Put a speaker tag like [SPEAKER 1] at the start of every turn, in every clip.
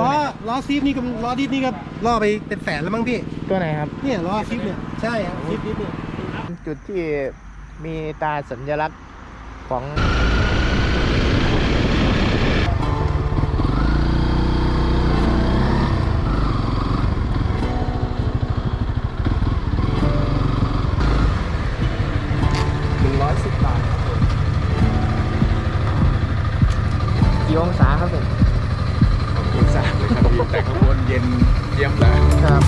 [SPEAKER 1] ล้อล้อซีฟนี่ก็ล้อดิสนี่ก็ล่อไปเป็นแสนแล้วมั้งพี่
[SPEAKER 2] ตัวไหนครับ
[SPEAKER 1] เนี่ยล้อซีฟเนี่ยใช่ครับซีฟดิสเนี่ย
[SPEAKER 2] จุดที่มีตาสัญลักษณ์ของ
[SPEAKER 3] อ
[SPEAKER 2] งศาครับผม
[SPEAKER 3] ขอบคุณสามเลยครับพี่แต่ข้างบนเย็นเยี่ยมเลย
[SPEAKER 2] ครับ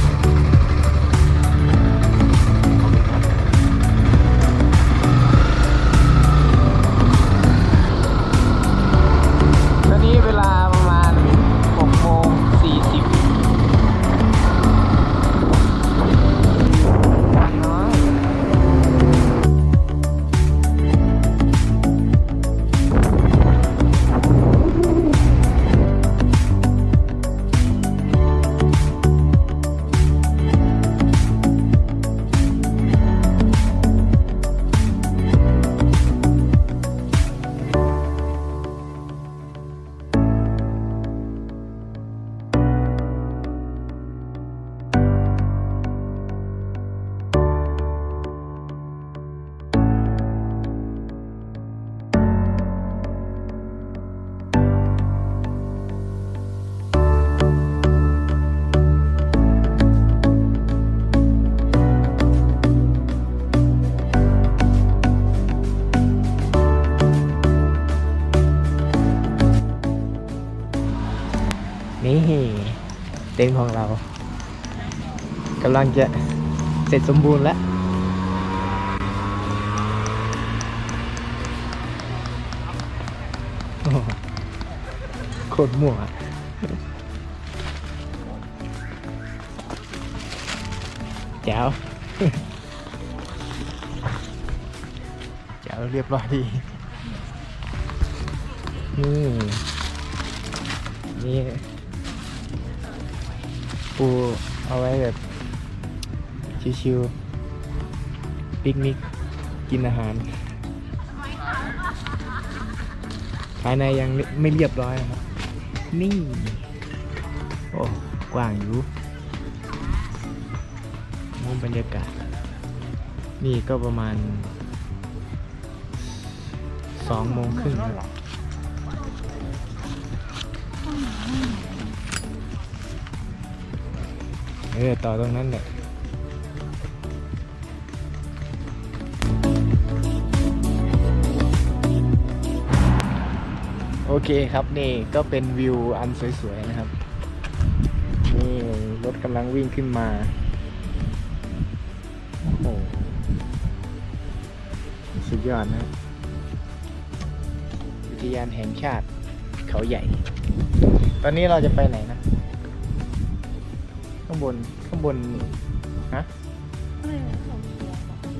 [SPEAKER 2] ต็นท์ของเรากำลังจะเสร็จสมบูรณ์แล้ว โคตรมั่วแจ๋วแจ๋วเรียบร้อยดีนี่นี่ ปูเอาไว้แบบ ชิวๆปิกนิกกินอาหาร ภายในยังไม่เรียบร้อยนะครับ นี่ โอ้กว้างอยู่มุมบรรยากาศ นี่ก็ประมาณสองโมงครึ่งครับ ออ ต่อตรงนั้นแหละโอเคครับนี่ก็เป็นวิวอันสวยๆนะครับ นี่รถกำลังวิ่งขึ้นมา โอ้โหสุดยอดนะครับอุทยานแห่งชาติเขาใหญ่ ตอนนี้เราจะไปไหนนะางบนข้างบนฮะ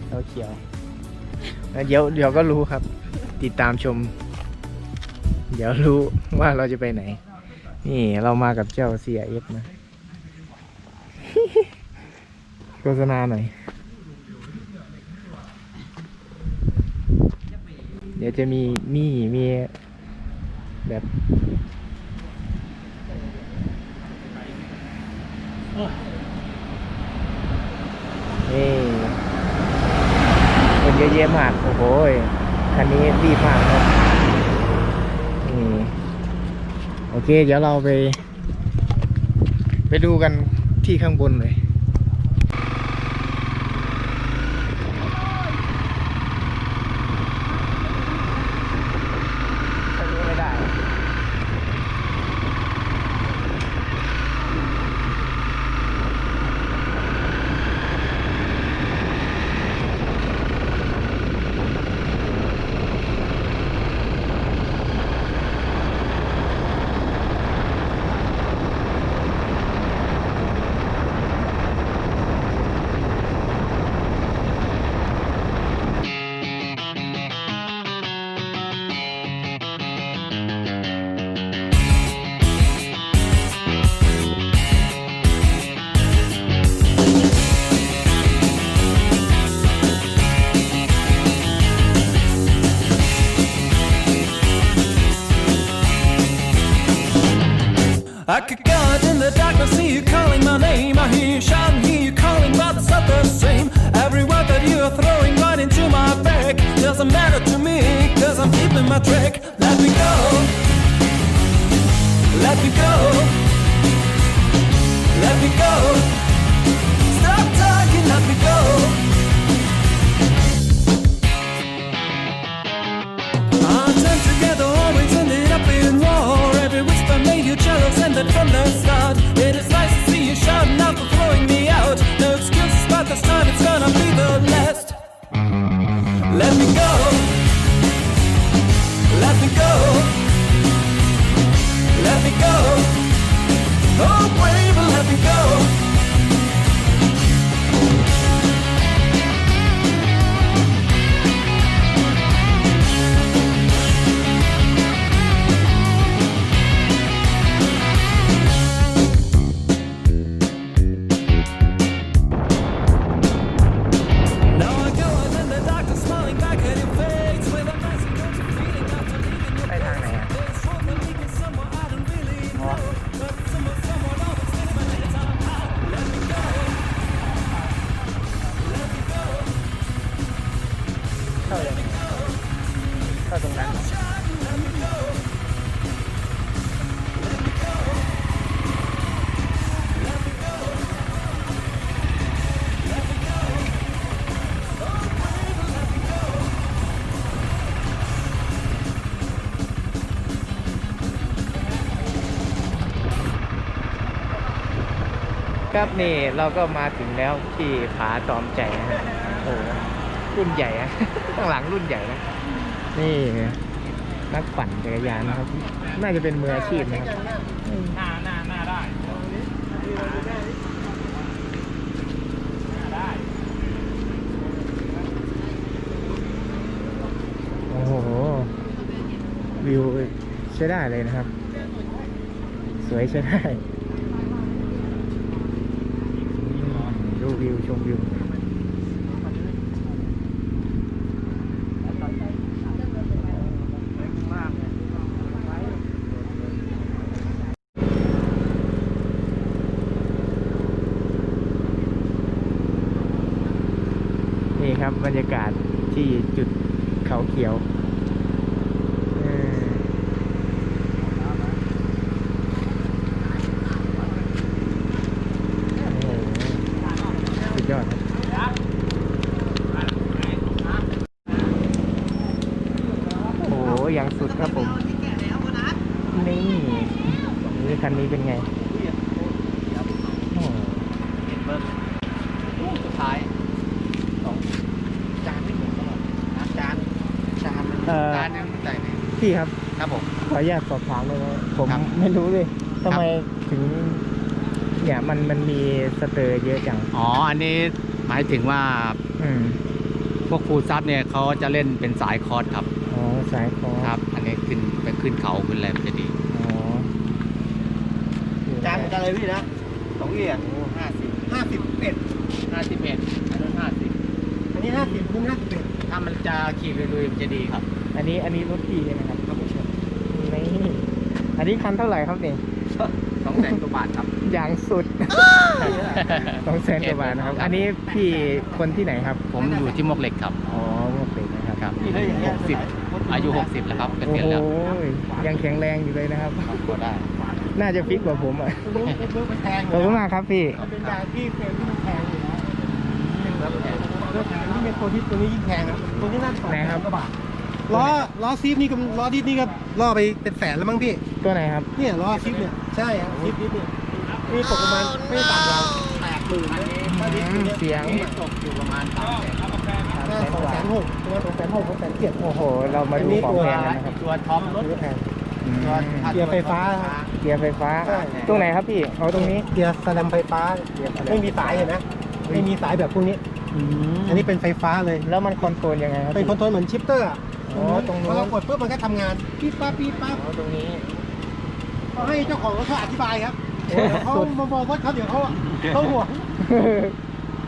[SPEAKER 2] เราเขียวแล้วเดี๋ยวเดี๋ยวก็รู้ครับ ติดตามชม เดี๋ยวรู้ว่าเราจะไปไหน นี่เรามากับเจ้า CRF นะโฆษณาหน่อย เดี๋ยวจะมีมี่มีแบบ นี่คนเยอะแยะมาก โอ้โหยคันนี้รีบมากครับนี่โอเค เดี๋ยวเราไป ไปดูกันที่ข้างบนเลย เข้ายังไงเข้าตรงนั้นครับนี่เราก็มาถึงแล้วที่ผาจอมใจนะโอ้ รุ่นใหญ่อะข้างหลังรุ่นใหญ่นะ นี่นักปั่นจักรยานนะครับ น่าจะเป็นมืออาชีพนะครับหน้าหน้าหน้าได้โอ้โห วิวใช้ได้เลยนะครับ สวยใช้ได้ดูวิวชมวิว นี่ ครับบรรยากาศที่จุดเขาเขียวเออโอ้โหสุดยอดครับ โอ้โหอย่างสุดครับผม นี่นี่คันนี้เป็นไงโอ้โห
[SPEAKER 1] สุดท้ายสองจานไม่เหมือนกันหรอกนะจานจาน
[SPEAKER 2] เอ่อ
[SPEAKER 1] จานนึงใส่ไหน
[SPEAKER 2] พี่ครับ
[SPEAKER 1] ครับผม
[SPEAKER 2] ขออนุญาตสอบถามเลยนะผม
[SPEAKER 1] ครับ
[SPEAKER 2] ไม่รู้เลยทำไมถึง เนี่ยมันมันมีสเตอร์เยอะจัง
[SPEAKER 4] อ๋อ อันนี้หมายถึงว่า
[SPEAKER 2] อืม
[SPEAKER 4] พวกฟูลซับเนี่ยเขาจะเล่นเป็นสายคอร์สครับ
[SPEAKER 2] อ๋อสายคอ
[SPEAKER 4] ครับ อันนี้ขึ้นไปขึ้นเขาขึ้นอะไรมันจะดี
[SPEAKER 2] อ๋อ
[SPEAKER 1] จานเหมือนกันเลยพี่นะสองเหรียญห้าสิบห้าสิบเอ็ด
[SPEAKER 4] ห้าสิบเอ็ดอันนั้นห้าสิบ
[SPEAKER 1] อันนี้ห้าสิบนี่ห้าสิบเอ็ด
[SPEAKER 4] ถ้ามันจะขี่ลุยๆมันจะดีครับ
[SPEAKER 2] อันนี้อันนี้รถพี่ใช่ไหมครับครับผมนี่อันนี้คันเท่าไหร่ครับเนี่ย
[SPEAKER 4] สองแสนกว่าบาทครับ
[SPEAKER 2] อย่างสุดสองแสนกว่าบาทนะครับ อันนี้พี่คนที่ไหนครับ
[SPEAKER 4] ผมอยู่ที่มวกเหล็กครับ
[SPEAKER 2] อ๋อหมวกเหล็กนะครับ
[SPEAKER 4] ครับ
[SPEAKER 1] นี่ได้อย่างเงี้
[SPEAKER 4] ห
[SPEAKER 1] ย
[SPEAKER 4] กสิบอายุหกสิบแล้วครับเก
[SPEAKER 2] โอ้
[SPEAKER 4] ษียณ
[SPEAKER 2] โห
[SPEAKER 4] แล้ว
[SPEAKER 2] ยังแข็งแรงอยู่เลยนะครับ
[SPEAKER 4] ครับก็ได้
[SPEAKER 2] น่าจะฟิตกว่าผมอะ
[SPEAKER 1] ตัวนี้ตัวมันแพง
[SPEAKER 2] ขอบคุณมากครับพี่
[SPEAKER 1] มันเป็นยางที่เฟรมที่มันแพงอยู่นะแล้วแพงนี่เป็นตัวที่ตัวนี้ยิ่งแพงนะตัวนี้น่าจะสอง
[SPEAKER 2] ไหนครับ
[SPEAKER 1] กว่าบาท ล้อล้อซีฟนี่ก็ล้อดิสนี่ก็ล่อไปเป็นแสนแล้วมั้งพี่
[SPEAKER 2] ตัวไหนครับ
[SPEAKER 1] เนี่ยล้อซิปเนี่ยใช่ครับซิปดิสเนี่ยนี่ตกประมาณไม่ต่ำกว่าแปดหมื่นนะถ้าดิสเนี่ย
[SPEAKER 2] เสียง
[SPEAKER 4] ตกอยู่ประมาณสามแสน
[SPEAKER 1] น่าสองแสนหกตัวสองแสนหกสองแสนเจ็ด
[SPEAKER 2] โอ้โห เรามา
[SPEAKER 1] อัน
[SPEAKER 2] ดู
[SPEAKER 1] นี้
[SPEAKER 2] ของ
[SPEAKER 1] ตัว
[SPEAKER 2] แพงกันนะครับ
[SPEAKER 4] ตัวท็อปรถ
[SPEAKER 1] นี่แพง
[SPEAKER 2] อืม
[SPEAKER 1] เกียร์ไฟฟ้า
[SPEAKER 2] เกียร์ไฟฟ้า
[SPEAKER 1] ใช่
[SPEAKER 2] ตรงไหนครับพี่เอาตรงนี้
[SPEAKER 1] เกียร์สแลมไฟฟ้า ไม่มีสายเห็นนะไม่มีสายแบบพวกนี้ อันนี้เป็นไฟฟ้าเลย
[SPEAKER 2] แล้วมันคอนโทรลยังไงครับ
[SPEAKER 1] เป็นคอนโทรลเหมือนชิปเตอร์ อะ
[SPEAKER 2] อ๋อตรงนู้น
[SPEAKER 1] พอเรากดปุ๊บมันก็ทำงานปี๊บปั๊บปี๊บปั๊บ
[SPEAKER 2] อ๋อตรงนี้
[SPEAKER 1] เขาให้เจ้าของรถเขาอธิบายครับ
[SPEAKER 2] โอ้
[SPEAKER 1] เดี๋ยวเขา
[SPEAKER 2] สุด
[SPEAKER 1] มาบอกว่าเขาเดี๋ยวเขาเขาห่วง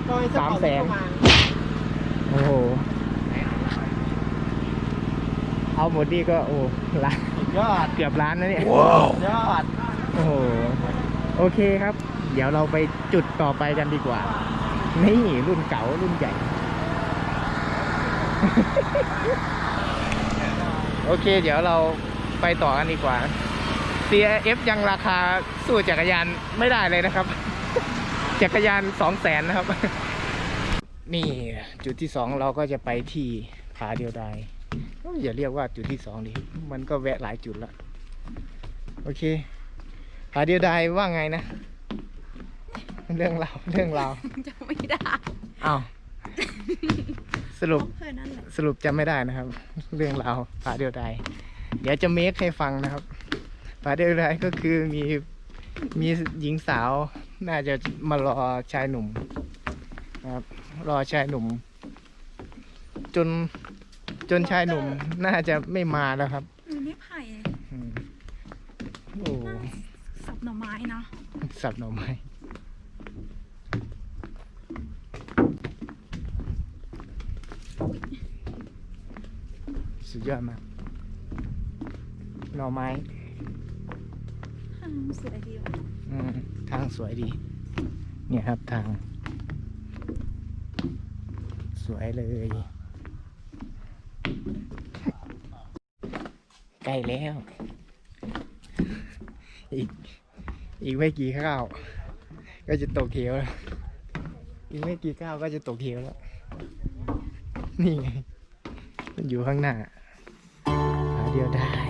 [SPEAKER 1] ก็ให้เจ้ของรถ
[SPEAKER 2] สามแสน
[SPEAKER 1] เข้ามา
[SPEAKER 2] โอ้โห เอาหมดนี่ก็โอ้ล้าน
[SPEAKER 1] สุดยอด
[SPEAKER 2] เกือบล้านนะเนี่ย
[SPEAKER 1] สุดยอด
[SPEAKER 2] โอ้โห โอเคครับ เดี๋ยวเราไปจุดต่อไปกันดีกว่า นี่รุ่นเก่ารุ่นใหญ่ โอเค เดี๋ยวเราไปต่อกันดีกว่า CRF ยังราคาสู้จักรยานไม่ได้เลยนะครับ จักรยานสองแสนนะครับ นี่จุดที่สองเราก็จะไปที่ผาเดียวดายเอ้ยอย่าเรียกว่าจุดที่สองดิมันก็แวะหลายจุดแล้วโอเคผาเดียวดายว่าไงนะ เรื่องราวเรื่องราว
[SPEAKER 5] จะไม่ได้
[SPEAKER 2] อ้าว สรุป
[SPEAKER 5] เพื่อนนั่นแหละ
[SPEAKER 2] สรุปจำไม่ได้นะครับ เรื่องราวผาเดียวดายเดี๋ยวจะเมคให้ฟังนะครับผาเดียวดายก็คือมีมีหญิงสาว น่าจะมารอชายหนุ่มนะครับรอชายหนุ่ม จนจนชายหนุ่มน่าจะไม่มาแล้วครับ
[SPEAKER 5] มีไม้ไผ่
[SPEAKER 2] อืมโอ้
[SPEAKER 5] สับหน่อไม้เนาะ
[SPEAKER 2] สับหน่อไม้ สุดยอดมากหน่อไม้
[SPEAKER 5] อืมสวยดีว่ะ
[SPEAKER 2] อืมทางสวยดี เนี่ยครับทาง สวยเลย ใกล้แล้ว อีก อีกไม่กี่ข้าว ก็จะตกเขียวแล้ว อีกไม่กี่ก้าวก็จะตกเขียวแล้ว นี่ไง มันอยู่ข้างหน้า หา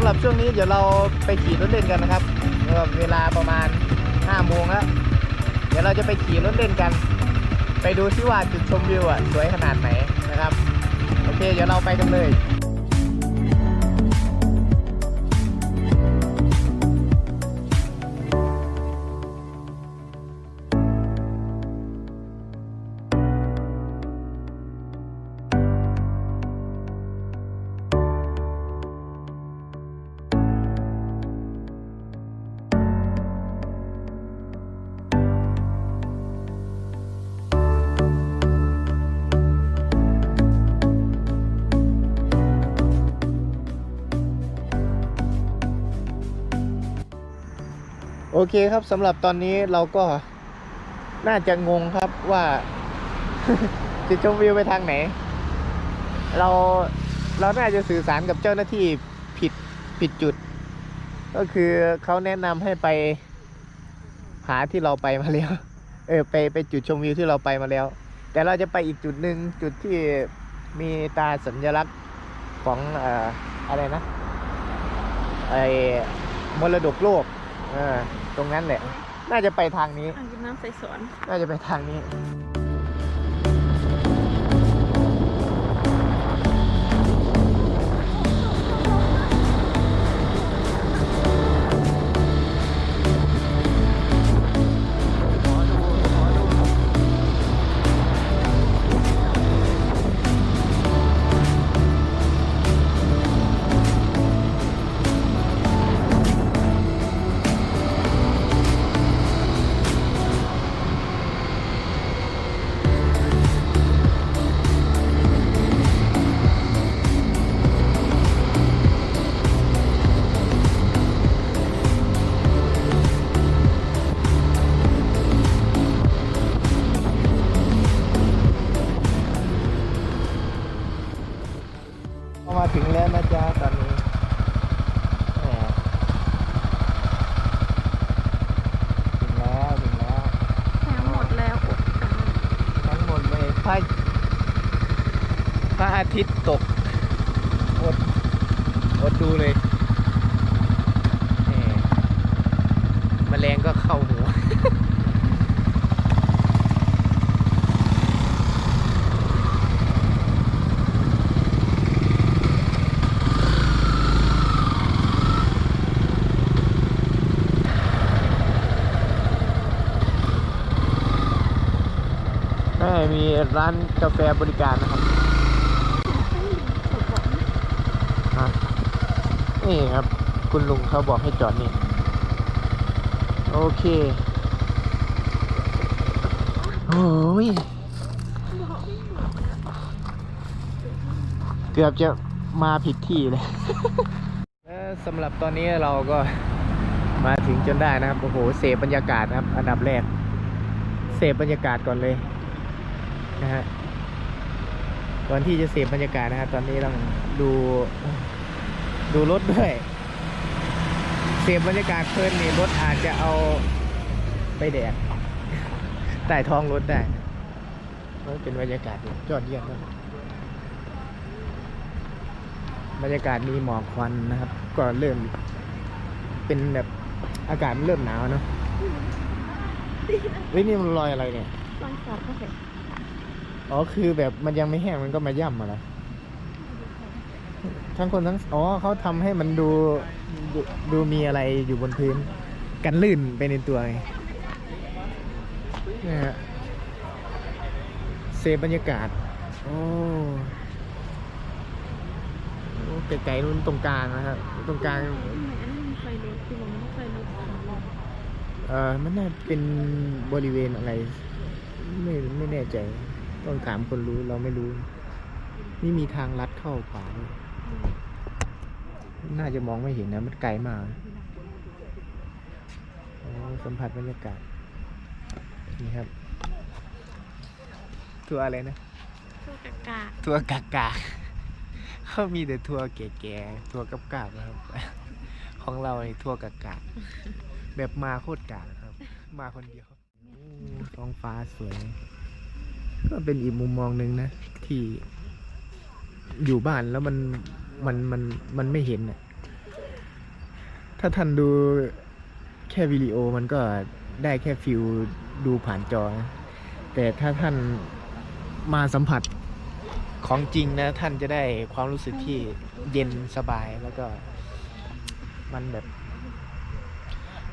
[SPEAKER 2] ำหรับช่วงนี้เดี๋ยวเราไปขี่รถเล่นกันนะครับเวลาประมาณ5โมงแล้ว เดี๋ยวเราจะไปขี่รถเล่นกัน ไปดูที่ว่าจุดชมวิวอะสวยขนาดไหนนะครับ โอเค เดี๋ยวเราไปกันเลย โอเคครับสำหรับตอนนี้เราก็น่าจะงงครับว่า จะชมวิวไปทางไหน เราเราน่าจะสื่อสารกับเจ้าหน้าที่ผิดผิดจุด ก็คือเขาแนะนำให้ไปหาที่เราไปมาแล้ว เออไปไปจุดชมวิวที่เราไปมาแล้ว แต่เราจะไปอีกจุดหนึ่งจุดที่มีตาสัญลักษณ์ของอ่ออะไรนะไอ้มรดกโลก เออ ตรงนั้นแหละ น่าจะไปทางนี้
[SPEAKER 5] อ่างเก็บน้ำใส่สวน
[SPEAKER 2] น่าจะไปทางนี้ ระพระอาทิตย์ตก อด อดดูเลยแหมแมลงก็เข้าหัว มีร้านกาแฟบริการนะครับนี่ครับ คุณลุงเขาบอกให้จอดนี่ โอเค โอ้ย เกือบจะมาผิดที่เลยสำหรับตอนนี้เราก็มาถึงจนได้นะครับ โอ้โห เสพบรรยากาศนะครับ อันดับแรก เสพบรรยากาศก่อนเลย นะฮะก่อนที่จะเสพบรรยากาศนะฮะตอนนี้ต้องดูดูรถด้วยเสพบรรยากาศเพลินนี่รถอาจจะเอาไปแดกใต้ท้องรถได้มันเป็นบรรยากาศที่ยอดเยี่ยมมากบรรยากาศมีหมอกควันนะครับ ก็เริ่ม เป็นแบบอากาศเริ่มหนาวเนาะเฮ้ยนี่มันรอยอะไรเนี่ย
[SPEAKER 5] ลองสอบก็เสร็จ
[SPEAKER 2] อ๋อคือแบบมันยังไม่แห้งมันก็มาย่ำอะไรทั้งคนทั้งอ๋อเขาทำให้มันดูดูดูมีอะไรอยู่บนพื้น กันลื่นไปในตัวไงนี่ฮะเซฟบรรยากาศ โอ้โอ้ไกลๆนู้นตรงกลางนะครับตรงกลาง
[SPEAKER 5] อันนั้นมีไฟรถคือผมไม่ไฟรถสามรอบ
[SPEAKER 2] เออมันน่าเป็นบริเวณอะไร ไม่ไม่แน่ใจ ต้องถามคนรู้เราไม่รู้ นี่มีทางลัดเข้าป่าด้วยน่าจะมองไม่เห็นนะมันไกลมากโอ้สัมผัสบรรยากาศ นี่ครับ ทัวร์อะไรนะ
[SPEAKER 5] ตัวกากา
[SPEAKER 2] ทัวร์กากาเขามีแต่ทัวร์แก่ๆ ทัวร์กับกาบนะครับ ของเราในทัวร์กากาแบบมาโคตรกากครับ มาคนเดียวโอ้ท้องฟ้าสวย ก็เป็นอีกมุมมองหนึ่งนะ ที่อยู่บ้านแล้วมันมันมันมันไม่เห็นน่ะถ้าท่านดูแค่วิดีโอมันก็ได้แค่ฟิลดูผ่านจอนะแต่ถ้าท่านมาสัมผัสของจริงนะ ท่านจะได้ความรู้สึกที่เย็นสบายแล้วก็มันแบบ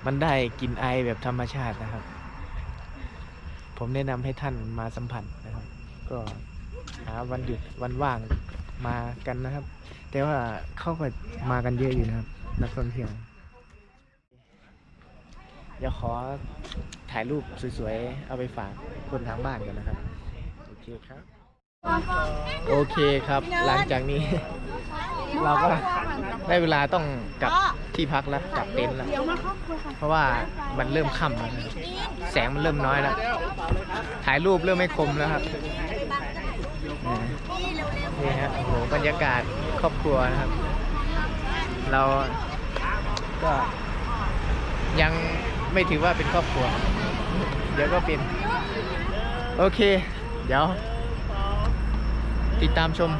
[SPEAKER 2] มันได้กลิ่นไอแบบธรรมชาตินะครับ ผมแนะนำให้ท่านมาสัมผัสนะครับ ก็หาวันหยุดวันว่างมากันนะครับ แต่ว่าเขาก็มากันเยอะอยู่นะครับ นักท่องเที่ยวเดี๋ยวขอถ่ายรูปสวยๆ เอาไปฝากคนทางบ้านกันนะครับ โอเคครับ โอเคครับ หลังจากนี้ เราก็ ได้เวลาต้องกลับที่พักแล้วกลับเต็นท์แล้ว เพราะว่ามันเริ่มค่ำแล้วนะครับแสงมันเริ่มน้อยแล้ว ถ่ายรูปเริ่มไม่คมแล้วครับอ่านี่ฮะโอ้โหบรรยากาศครอบครัวนะครับ เราก็ยังไม่ถือว่าเป็นครอบครัว เดี๋ยวก็เป็น โอเค เดี๋ยว ติดตามชม